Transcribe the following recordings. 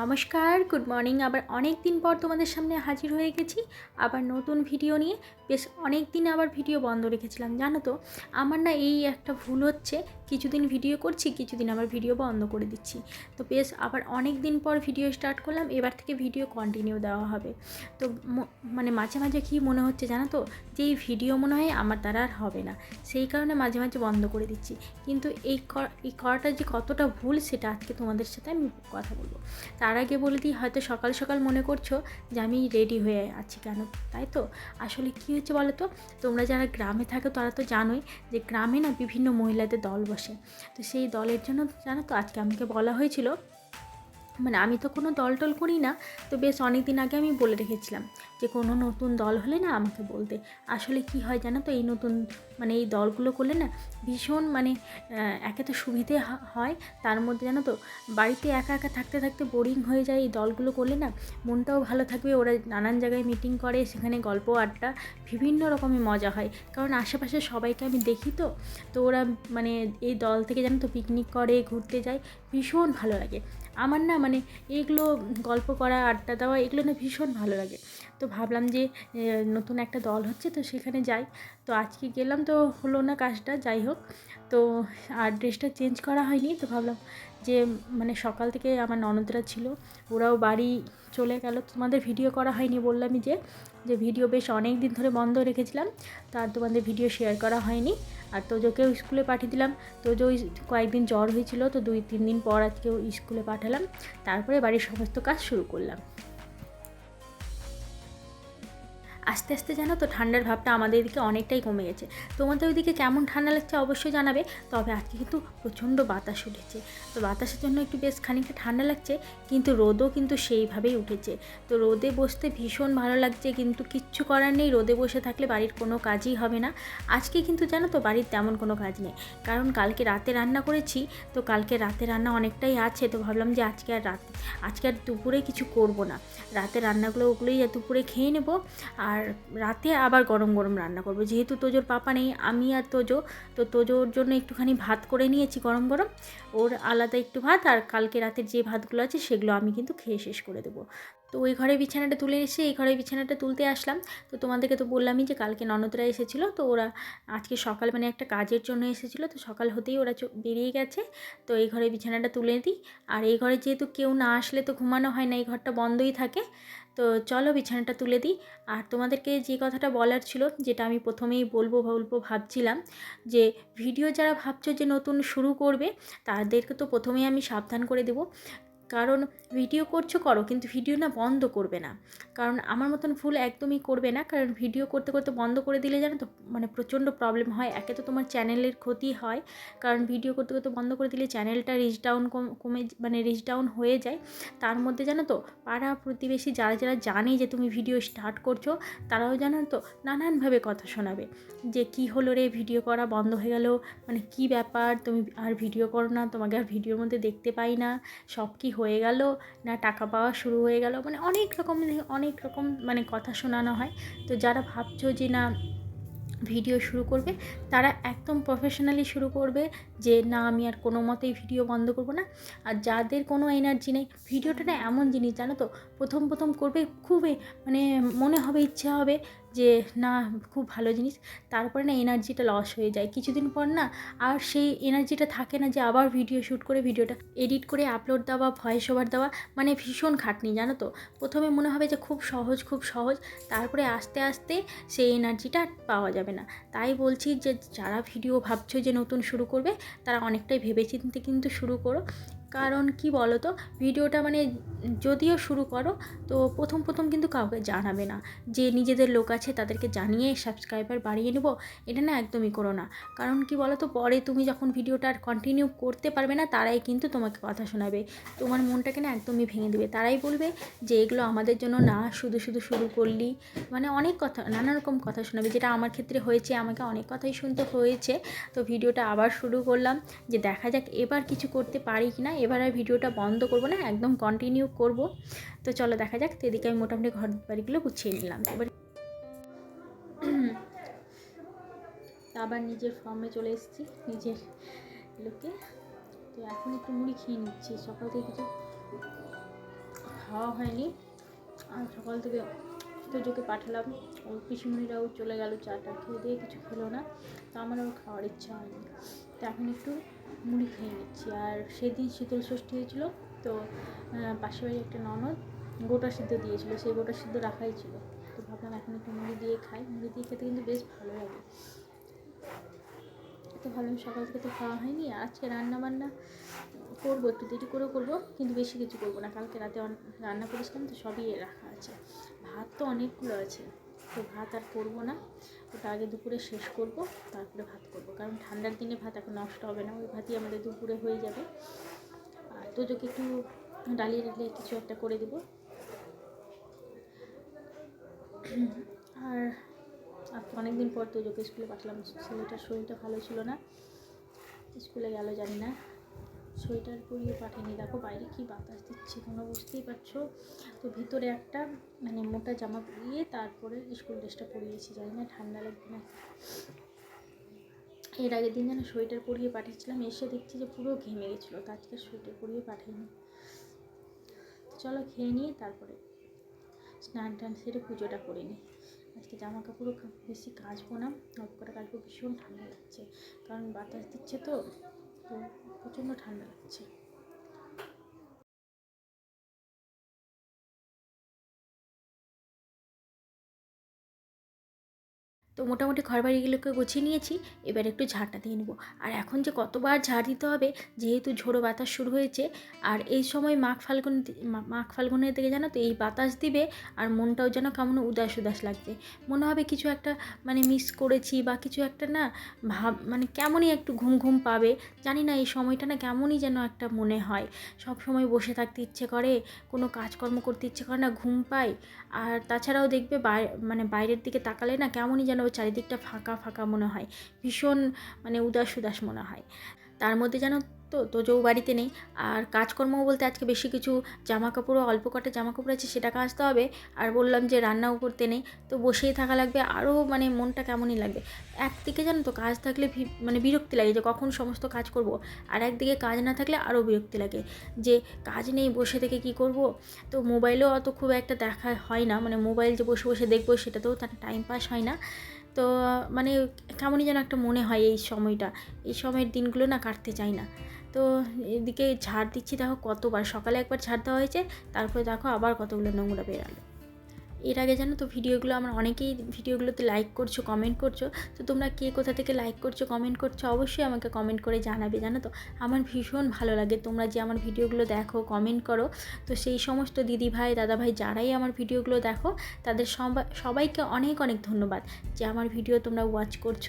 নমস্কার good morning আবার অনেক দিন পর তোমাদের সামনে হাজির হয়ে গেছি আবার নতুন ভিডিও নিয়ে। বেশ অনেক দিন আবার ভিডিও বন্ধ রেখেছিলাম, জানো তো? আমার না এই একটা ভুল হচ্ছে। কিছুদিন ভিডিও করছি, কিছুদিন আবার ভিডিও বন্ধ করে দিচ্ছি। তো বেশ, আবার অনেক দিন পর ভিডিও স্টার্ট করলাম, এবার থেকে ভিডিও কন্টিনিউ দেওয়া হবে। তো মানে মাঝে মাঝে কী মনে হচ্ছে জানো তো যে এই ভিডিও মনে হয় আমার দ্বারা আর হবে না। সেই কারণে মাঝে মাঝে বন্ধ করে দিচ্ছি। কিন্তু এই এই করাটা যে কতটা ভুল, সেটা আজকে তোমাদের সাথে আমি কথা বলব। তার আগে বলে দিই, হয়তো সকাল সকাল মনে করছ যে আমি রেডি হয়ে আছি কেন, তাই তো? আসলে কী হচ্ছে বলো তো, তোমরা যারা গ্রামে থাকো তারা তো জানোই যে গ্রামে না বিভিন্ন মহিলাদের দল বসে তো সেই দলের জন্য জানো তো আজকে আমাকে বলা হয়েছিল মানে আমি তো কোনো দল টল করি না, তো বেশ অনেক দিন আগে আমি বলে রেখেছিলাম যে কোনো নতুন দল হলে না আমাকে বলতে। আসলে কি হয় জানো তো, এই নতুন মানে এই দলগুলো করলে না ভীষণ মানে একে তো সুবিধে হয়, তার মধ্যে জানো তো বাড়িতে একা একা থাকতে থাকতে বোরিং হয়ে যায় এই দলগুলো করলে না, মনটাও ভালো থাকবে, ওরা নানান জায়গায় মিটিং করে, সেখানে গল্প, আড্ডা, বিভিন্ন রকমের মজা হয়। কারণ আশেপাশে সবাইকে আমি দেখি তো তো ওরা মানে এই দল থেকে জানো তো পিকনিক করে, ঘুরতে যায়, ভীষণ ভালো লাগে। আমার না মানে এগুলো গল্প করা, আড্ডা দেওয়া, এগুলো না ভীষণ ভালো লাগে। তো ভাবলাম যে নতুন একটা দল হচ্ছে তো সেখানে যাই। তো আজকে গেলাম তো হলো না কাজটা, যাই হোক। তো আর ড্রেসটা চেঞ্জ করা হয়নি, তো ভাবলাম যে মানে সকাল থেকে আমার ননদরা ছিল, ওরাও বাড়ি চলে গেল। তোমাদের ভিডিও করা হয়নি বললামই যে যে ভিডিও বেশ অনেক দিন ধরে বন্ধ রেখেছিলাম, তার তোমাদের ভিডিও শেয়ার করা হয়নি। আর তোজোকেও স্কুলে পাঠিয়ে দিলাম। তোজো কয়েকদিন জ্বর হয়েছিল, তো দুই তিন দিন পর আজকেও স্কুলে পাঠালাম। তারপরে বাড়ির সমস্ত কাজ শুরু করলাম। আস্তে আস্তে জানো তো ঠান্ডার ভাবটা আমাদের এদিকে অনেকটাই কমে গেছে। তোমাদের ওইদিকে কেমন ঠান্ডা লাগছে অবশ্যই জানাবে, তবে আজকে কিন্তু প্রচণ্ড বাতাস উঠেছে। তো বাতাসের জন্য একটু বেশ খানিকটা ঠান্ডা লাগছে, কিন্তু রোদও কিন্তু সেইভাবেই উঠেছে। তো রোদে বসতে ভীষণ ভালো লাগছে, কিন্তু কিচ্ছু করার নেই, রোদে বসে থাকলে বাড়ির কোনো কাজই হবে না। আজকে কিন্তু জানো তো বাড়ির তেমন কোনো কাজ নেই, কারণ কালকে রাতে রান্না করেছি, তো কালকে রাতে রান্না অনেকটাই আছে, তো ভাবলাম যে আজকে আর রাত, আজকে আর দুপুরে কিছু করব না। রাতে রান্নাগুলো ওগুলোই দুপুরে খেয়ে নেব, আর রাতে আবার গরম গরম রান্না করব। যেহেতু তোজোর পাপা নেই, আমি আর তোজো, তো তোজোর জন্য একটুখানি ভাত করে নিয়েছি গরম গরম। ওর আলাদা একটু ভাত, আর কালকে রাতের যে ভাতগুলো আছে সেগুলো আমি কিন্তু খেয়ে শেষ করে দেবো। তো ওই ঘরে বিছানাটা তুলে এসে এই ঘরে বিছানাটা তুলতে আসলাম। তো তোমাদেরকে তো বললামই যে কালকে ননদরা এসেছিল, তো ওরা আজকে সকাল মানে একটা কাজের জন্য এসেছিল, তো সকাল হতেই ওরা বেরিয়ে গেছে। তো এই ঘরে বিছানাটা তুলে দিই। আর এই ঘরে যেহেতু কেউ না আসলে তো ঘুমানো হয় না, এই ঘরটা বন্ধই থাকে। তো চলো বিছানাটা তুলে দিই। আর তোমাদেরকে যে কথাটা বলার ছিল, যেটা আমি প্রথমেই বলব বলব ভাবছিলাম, যে ভিডিও যারা ভাবছ যে নতুন শুরু করবে, তাদেরকে তো প্রথমেই আমি সাবধান করে দেবো। কারণ ভিডিও করছ করো, কিন্তু ভিডিও না বন্ধ করবে না। কারণ আমার মতন ভুল একদমই করবে না, কারণ ভিডিও করতে করতে বন্ধ করে দিলে জানো তো মানে প্রচণ্ড প্রবলেম হয়। একে তো তোমার চ্যানেলের ক্ষতি হয়, কারণ ভিডিও করতে করতে বন্ধ করে দিলে চ্যানেলটা রিচ ডাউন কমে মানে রিচ ডাউন হয়ে যায়। তার মধ্যে জানো তো, পাড়া প্রতিবেশী যারা যারা জানে যে তুমি ভিডিও স্টার্ট করছ, তারাও জানো তো নানানভাবে কথা শোনাবে। যে কি হলো রে ভিডিও করা বন্ধ হয়ে গেল মানে কি ব্যাপার? তুমি আর ভিডিও করো না, তোমাকে আর ভিডিওর মধ্যে দেখতে পাই না। সব কি হয়ে গেল, না টাকা পাওয়া শুরু হয়ে গেল মানে অনেক রকম অনেক রকম মানে কথা শোনানো হয়। তো যারা ভাবছ যে না ভিডিও শুরু করবে, তারা একদম প্রফেশনালি শুরু করবে যে না আমি আর কোনো মতেই ভিডিও বন্ধ করব না। আর যাদের কোনো এনার্জি নেই, ভিডিওটা না এমন জিনিস, জানো তো, প্রথম প্রথম করবে খুবই মানে মনে হবে, ইচ্ছা হবে যে না, খুব ভালো জিনিস। তারপরে না এনার্জিটা লস হয়ে যায়। কিছুদিন পর না আর সেই এনার্জিটা থাকে না যে আবার ভিডিও শ্যুট করে ভিডিওটা এডিট করে আপলোড দেওয়া ভয়েস ওভার দেওয়া মানে ভীষণ খাটনি, জানো তো? প্রথমে মনে হবে যে খুব সহজ খুব সহজ। তারপরে আস্তে আস্তে সেই এনার্জিটা পাওয়া যাবে না। তাই বলছি যে যারা ভিডিও ভাবছ যে নতুন শুরু করবে, তারা অনেকটাই ভেবেচিন্তে কিন্তু শুরু করো। কারণ কি বলো তো ভিডিওটা মানে যদিও শুরু করো, তো প্রথম প্রথম কিন্তু কাউকে জানাবে না। যে নিজেদের লোক আছে তাদেরকে জানিয়ে সাবস্ক্রাইবার বাড়িয়ে নেব, এটা না একদমই করো না। কারণ কি বলো তো পরে তুমি যখন ভিডিওটা আর কন্টিনিউ করতে পারবে না, তারাই কিন্তু তোমাকে কথা শোনাবে। তোমার মনটাকে না একদমই ভেঙে দেবে। তারাই বলবে যে এগুলো আমাদের জন্য না, শুধু শুধু শুরু করলি। মানে অনেক কথা, নানা রকম কথা শোনাবে। যেটা আমার ক্ষেত্রে হয়েছে, আমাকে অনেক কথাই শুনতে হয়েছে। তো ভিডিওটা আবার শুরু করলাম। যে দেখা যাক এবার কিছু করতে পারি কি না এবার আর ভিডিওটা বন্ধ করব না, একদম কন্টিনিউ করব। তো চলো দেখা যাক তো এদিকে আমি মোটামুটি ঘর বাড়িগুলো গুছিয়ে নিলাম। এবার আবার নিজের ফর্মে চলে এসেছি, নিজের লোকে তো এখন একটু মুড়ি খেয়ে নিচ্ছি, সকাল থেকে কিছু খাওয়া হয়নি। আর সকাল থেকে তোজোকে পাঠালাম ওর পিসিমণিরাও চলে গেল, চাটা খেয়ে দিয়ে কিছু খেলো না। তো আমার আর খাওয়ার ইচ্ছা হয়নি। তো এখন একটু মুড়ি খেয়ে নিচ্ছি। আর সেদিন শীতল ষষ্ঠী হয়েছিল, তো পাশের বাড়ি একটা ননদ গোটা সিদ্ধ দিয়েছিল, সেই গোটা সিদ্ধ রাখাই ছিল। তো ভাবলাম এখন একটু মুড়ি দিয়ে খাই। মুড়ি দিয়ে খেতে কিন্তু বেশ ভালো লাগে। তো ভাবলাম সকাল থেকে তো খাওয়া হয়নি আজকে রান্না বান্না করব, একটু দেরি করে করব, কিন্তু বেশি কিছু করব না। কালকে রাতে রান্না করেছিলাম, তো সবই রাখা আছে। ভাত তো অনেকগুলো আছে। তো ভাত আর করব না। ওটা আগে দুপুরে শেষ করব, তারপরে ভাত করব। কারণ ঠান্ডার দিনে ভাত এখন নষ্ট হবে না, ওই ভাতই আমাদের দুপুরে হয়ে যাবে। আর তোজোকে একটু ডালিয়ে ডালিয়ে কিছু একটা করে দেবো। আর আজকে অনেকদিন পর তোজোকে স্কুলে পাঠালাম ছেলেটার শরীরটা ভালো ছিল না। স্কুলে গেল জানি না। সোয়েটার পরিয়ে পাঠিয়ে নিই দেখো বাইরে কি বাতাস দিচ্ছে তোমরা বুঝতেই পারছ। তো ভিতরে একটা মানে মোটা জামা পরিয়ে তারপরে স্কুল ড্রেসটা পরিয়েছি, জানি না ঠান্ডা লাগবে না এর আগের দিন যেন সোয়েটার পরিয়ে পাঠিয়েছিলাম, এসে দেখছি যে পুরো ঘেমে গেছিল, তো আজকে সোয়েটার পরিয়ে পাঠিয়ে তো চলো খেয়ে নিয়ে তারপরে স্নান টান সেরে পুজোটা করে নিই। আজকে জামা কাপড়ও বেশি কাচবো না অল্প করে কাচবো, ভীষণ ঠান্ডা লাগছে। কারণ বাতাস দিচ্ছে তো। তো প্রচণ্ড ঠান্ডা লাগছে। তো মোটামুটি ঘর বাড়িগুলোকে গুছিয়ে নিয়েছি, এবার একটু ঝাড়টা দিয়ে নেব। আর এখন যে কতবার ঝাড় দিতে হবে, যেহেতু ঝোড়ো বাতাস শুরু হয়েছে, আর এই সময় মাঘ ফাল্গুন মাঘ ফাল্গুনের দিকে জানো তো, এই বাতাস দিবে, আর মনটাও যেন কেমন উদাস উদাস লাগবে মনে হবে কিছু একটা মানে মিস করেছি, বা কিছু একটা না ভাব মানে কেমনই একটু ঘুম ঘুম পাবে, জানি না এই সময়টা না কেমনই যেন একটা মনে হয়। সব সময় বসে থাকতে ইচ্ছে করে, কোনো কাজকর্ম করতে ইচ্ছে করে না, ঘুম পায়। আর তাছাড়াও দেখবে মানে বাইরের দিকে তাকালে না কেমনই যেন চারিদিকটা ফাঁকা ফাঁকা মনে হয়। ভীষণ মানে উদাস উদাস মনে হয়। তার মধ্যে যেন তো তো তোজও বাড়িতে নেই। আর কাজকর্ম বলতে আজকে বেশি কিছু জামা কাপড়ও অল্প কটা জামা কাপড় আছে সেটা কাচতে হবে। আর বললাম যে রান্নাও করতে নেই। তো বসেই থাকা লাগবে। আরও মানে মনটা কেমনই লাগবে? একদিকে জানো তো কাজ থাকলে মানে বিরক্তি লাগে যে কখন সমস্ত কাজ করব। আর একদিকে কাজ না থাকলে আরও বিরক্তি লাগে যে কাজ নেই, বসে থেকে কি করব? তো মোবাইলেও অত খুব একটা দেখা হয় না। মানে মোবাইল যে বসে বসে দেখব সেটাতেও তার টাইম পাস হয় না। তো মানে কেমনই যেন একটা মনে হয় এই সময়টা। এই সময়ের দিনগুলো না কাটতে চাই না। তো এদিকে ঝাড় দিচ্ছি, দেখো কতবার, সকালে একবার ঝাড় দেওয়া হয়েছে, তারপরে দেখো আবার কতগুলো নোংরা বেরালো এর আগে জানো তো ভিডিওগুলো আমার অনেকেই ভিডিওগুলোতে লাইক করছ কমেন্ট করছ। তো তোমরা কে কোথা থেকে লাইক করছ কমেন্ট করছ, অবশ্যই আমাকে কমেন্ট করে জানাবে, জানো তো? আমার ভীষণ ভালো লাগে তোমরা যে আমার ভিডিওগুলো দেখো কমেন্ট করো। তো সেই সমস্ত দিদি ভাই দাদা ভাই যারাই আমার ভিডিওগুলো দেখো, তাদের সবাই সবাইকে অনেক অনেক ধন্যবাদ যে আমার ভিডিও তোমরা ওয়াচ করছ।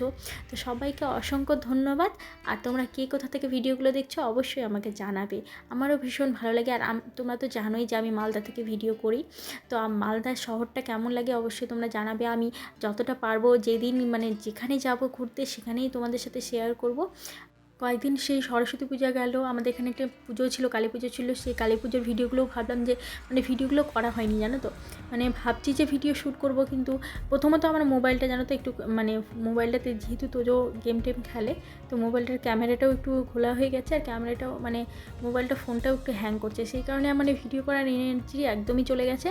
তো সবাইকে অসংখ্য ধন্যবাদ। আর তোমরা কে কোথা থেকে ভিডিওগুলো দেখছ, অবশ্যই আমাকে জানাবে। আমারও ভীষণ ভালো লাগে। আর তোমরা তো জানোই যে আমি মালদা থেকে ভিডিও করি। তো মালদা মালদা শহরটা কেমন লাগে অবশ্যই তোমরা জানাবে। আমি যতটা পারব যেদিন মানে যেখানে যাব ঘুরতে সেখানেই তোমাদের সাথে শেয়ার করব। কয়েকদিন সেই সরস্বতী পূজা গেল, আমাদের এখানে একটা পুজো ছিল, কালী পুজো ছিল, সেই কালী পুজোর ভিডিওগুলোও ভাবলাম যে মানে ভিডিওগুলো করা হয়নি, জানো তো? মানে ভাবছি যে ভিডিও শ্যুট করব, কিন্তু প্রথমত আমার মোবাইলটা জানো তো একটু মানে মোবাইলটাতে যেহেতু তোজো গেম টেম খেলে, তো মোবাইলটার ক্যামেরাটাও একটু খোলা হয়ে গেছে, আর ক্যামেরাটাও মানে মোবাইলটা ফোনটাও একটু হ্যাং করছে, সেই কারণে আমার ভিডিও করার এনার্জি একদমই চলে গেছে।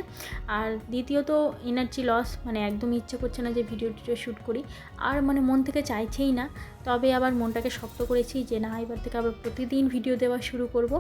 আর দ্বিতীয়ত এনার্জি লস মানে একদমই ইচ্ছে করছে না যে ভিডিও টিডিও শ্যুট করি। আর মানে মন থেকে চাইছেই না। তবে আবার মনটাকে শক্ত করেছি যে, না, এবার থেকে আবার প্রতিদিন ভিডিও দেওয়া শুরু করব।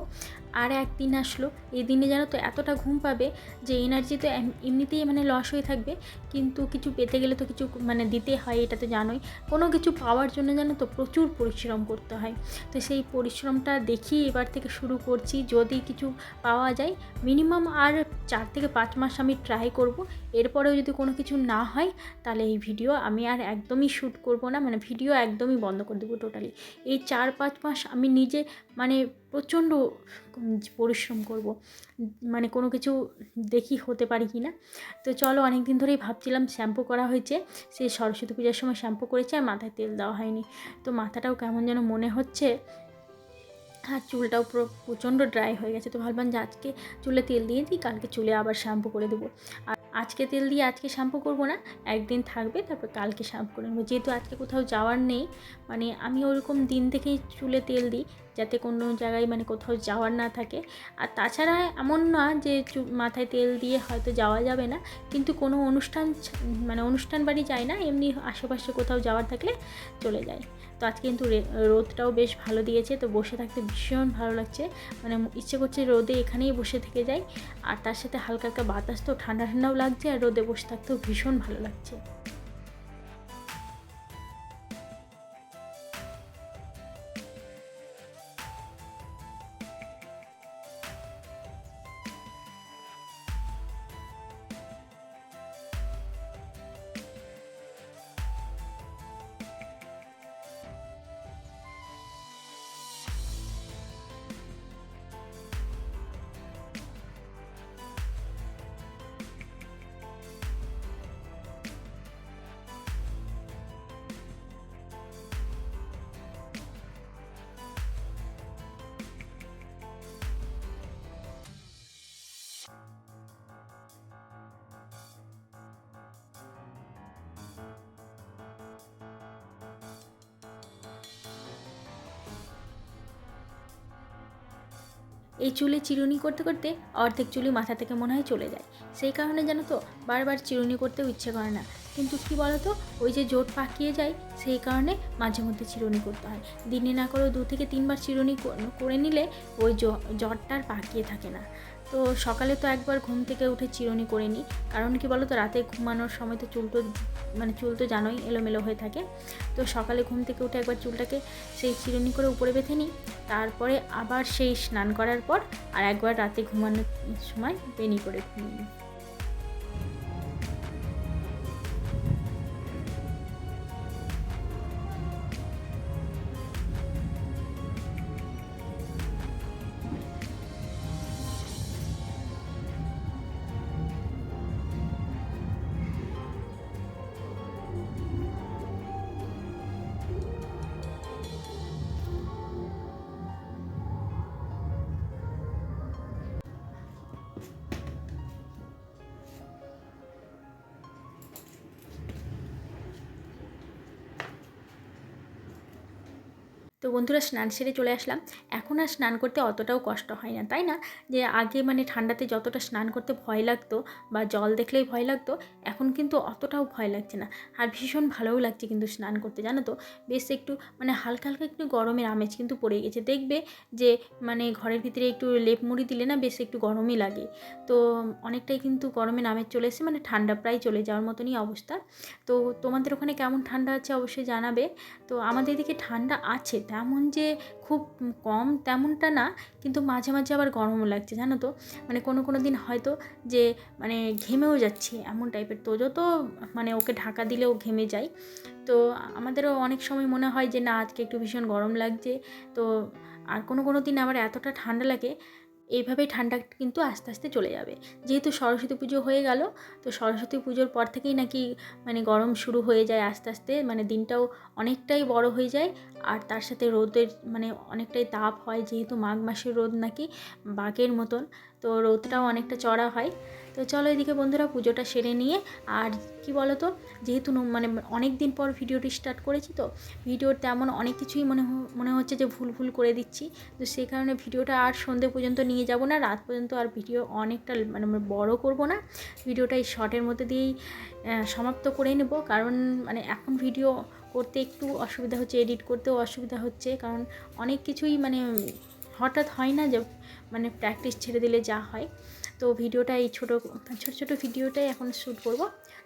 আর একদিন আসলো। এই দিনে যেন তো এতটা ঘুম পাবে যে এনার্জি তো এমনিতেই মানে লস হয়ে থাকবে। কিন্তু কিছু পেতে গেলে তো কিছু মানে দিতে হয়, এটা তো জানোই। কোনো কিছু পাওয়ার জন্য যেন তো প্রচুর পরিশ্রম করতে হয়। তো সেই পরিশ্রমটা দেখি এবার থেকে শুরু করছি। যদি কিছু পাওয়া যায় মিনিমাম আর চার থেকে পাঁচ মাস আমি ট্রাই করব। এরপরেও যদি কোনো কিছু না হয়, তাহলে এই ভিডিও আমি আর একদমই শ্যুট করব না। মানে ভিডিও একদমই বন্ধ করে দেবো টোটালি এই চার পাঁচ মাস আমি নিজে মানে প্রচণ্ড পরিশ্রম করব। মানে কোনো কিছু দেখি হতে পারি কি না তো চলো অনেক দিন ধরেই ভাবছিলাম শ্যাম্পু করা হয়েছে। সেই সরস্বতী পূজার সময় শ্যাম্পু করেছে আর মাথায় তেল দেওয়া হয়নি। তো মাথাটাও কেমন যেন মনে হচ্ছে। আর চুলটাও পুরো প্রচণ্ড ড্রাই হয়ে গেছে। তো ভাবলাম যে আজকে চুলে তেল দিয়ে দিই, কালকে চুলে আবার শ্যাম্পু করে দেবো। আর আজকে তেল দিয়ে আজকে শ্যাম্পু করব না, একদিন থাকবে, তারপর কালকে শ্যাম্পু করে নেব। যেহেতু আজকে কোথাও যাওয়ার নেই মানে আমি ওরকম দিন থেকেই চুলে তেল দিই, যাতে কোনো জায়গায় মানে কোথাও যাওয়ার না থাকে। আর তাছাড়া এমন না যে মাথায় তেল দিয়ে হয়তো যাওয়া যাবে না, কিন্তু কোনো অনুষ্ঠান মানে অনুষ্ঠান বাড়ি যায় না, এমনি আশেপাশে কোথাও যাওয়ার থাকলে চলে যায় তো আজকে কিন্তু রোদটাও বেশ ভালো দিয়েছে, তো বসে থাকতে ভীষণ ভালো লাগছে। মানে ইচ্ছে করছে রোদে এখানেই বসে থেকে যাই, আর তার সাথে হালকা হালকা বাতাস, তো ঠান্ডা ঠান্ডাও লাগছে আর রোদে বসে থাকতেও ভীষণ ভালো লাগছে। এই চুলে চিরুনি করতে করতে অর্ধেক চুলি মাথা থেকে মনে হয় চলে যায়। সেই কারণে যেন তো, বারবার চিরুনি করতেও ইচ্ছে করে না। কিন্তু কি বলো তো ওই যে জোট পাকিয়ে যায়, সেই কারণে মাঝে মধ্যে চিরুনি করতে হয়। দিনে না করেও দু থেকে তিনবার চিরুনি করে নিলে ওই জ্বরটা আর পাকিয়ে থাকে না। তো সকালে তো একবার ঘুম থেকে উঠে চিরুনি করে নিই। কারণ কি বলো তো রাতে ঘুমানোর সময় তো চুল তো মানে চুল তো জানোই, এলোমেলো হয়ে থাকে। তো সকালে ঘুম থেকে উঠে একবার চুলটাকে সেই চিরুনি করে উপরে বেঁধে নিই। তারপরে আবার সেই স্নান করার পর আর একবার রাতে ঘুমানোর সময় বেনি করে ঘুমিয়ে নিই। তো বন্ধুরা স্নান সেরে চলে আসলাম। এখন আর স্নান করতে অতটাও কষ্ট হয় না, তাই না? যে আগে মানে ঠান্ডাতে যতটা স্নান করতে ভয় লাগতো বা জল দেখলেই ভয় লাগতো, এখন কিন্তু অতটাও ভয় লাগছে না। আর ভীষণ ভালোও লাগছে কিন্তু স্নান করতে, জানো তো? বেশ একটু মানে হালকা হালকা একটু গরমের আমেজ কিন্তু পড়ে গেছে। দেখবে যে মানে ঘরের ভিতরে একটু লেপ মুড়ি দিলে না বেশ একটু গরমই লাগে। তো অনেকটাই কিন্তু গরমের আমেজ চলে এসেছে মানে ঠান্ডা প্রায় চলে যাওয়ার মতনই অবস্থা। তো তোমাদের ওখানে কেমন ঠান্ডা আছে অবশ্যই জানাবে। তো আমাদের এদিকে ঠান্ডা আছে তেমন যে খুব কম তেমনটা না, কিন্তু মাঝে মাঝে আবার গরমও লাগছে, জানো তো? মানে কোনো কোনো দিন হয়তো যে মানে ঘেমেও যাচ্ছে এমন টাইপের। তোজো তো মানে ওকে ঢাকা দিলেও ঘেমে যায়। তো আমাদেরও অনেক সময় মনে হয় যে না, আজকে একটু ভীষণ গরম লাগছে। তো আর কোনো কোনো দিন আবার এতটা ঠান্ডা লাগে এইভাবেই ঠান্ডা কিন্তু আস্তে আস্তে চলে যাবে। যেহেতু সরস্বতী পুজো হয়ে গেল, তো সরস্বতী পুজোর পর থেকেই নাকি মানে গরম শুরু হয়ে যায় আস্তে আস্তে। মানে দিনটাও অনেকটাই বড় হয়ে যায়, আর তার সাথে রোদের মানে অনেকটাই তাপ হয়, যেহেতু মাঘ মাসের রোদ নাকি বাঘের মতন। তো রোদটাও অনেকটা চড়া হয়। তো চলো এদিকে বন্ধুরা পুজোটা সেরে নিয়ে, আর কি বলো তো যেহেতু মানে অনেক দিন পর ভিডিওটি স্টার্ট করেছি তো, ভিডিওর তেমন অনেক কিছুই মনে মনে হচ্ছে যে ভুল ভুল করে দিচ্ছি। তো সেই কারণে ভিডিওটা আর সন্ধে পর্যন্ত নিয়ে যাব না, রাত পর্যন্ত আর ভিডিও অনেকটা মানে বড় করব না। ভিডিওটা এই শর্টের মধ্যে দিয়েই সমাপ্ত করে নেব। কারণ মানে এখন ভিডিও করতে একটু অসুবিধা হচ্ছে এডিট করতেও অসুবিধা হচ্ছে। কারণ অনেক কিছুই মানে হঠাৎ হয় না যে মানে প্র্যাকটিস ছেড়ে দিলে যা হয়। তো ভিডিওটা এই ছোটো ছোটো ছোটো ভিডিওটাই এখন শ্যুট করব।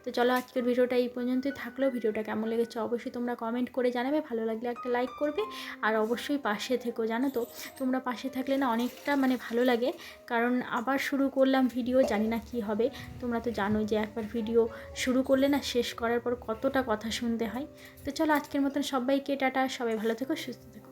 তো চলো আজকের ভিডিওটা এই পর্যন্তই থাকলেও ভিডিওটা কেমন লেগেছে অবশ্যই তোমরা কমেন্ট করে জানাবে। ভালো লাগলে একটা লাইক করবে। আর অবশ্যই পাশে থেকো, জানো তো? তোমরা পাশে থাকলে না অনেকটা মানে ভালো লাগে। কারণ আবার শুরু করলাম ভিডিও জানি না কি হবে। তোমরা তো জানোই যে একবার ভিডিও শুরু করলে না শেষ করার পর কতটা কথা শুনতে হয়। তো চলো আজকের মতন সবাইকে টাটা। সবাই ভালো থেকো, সুস্থ থেকো।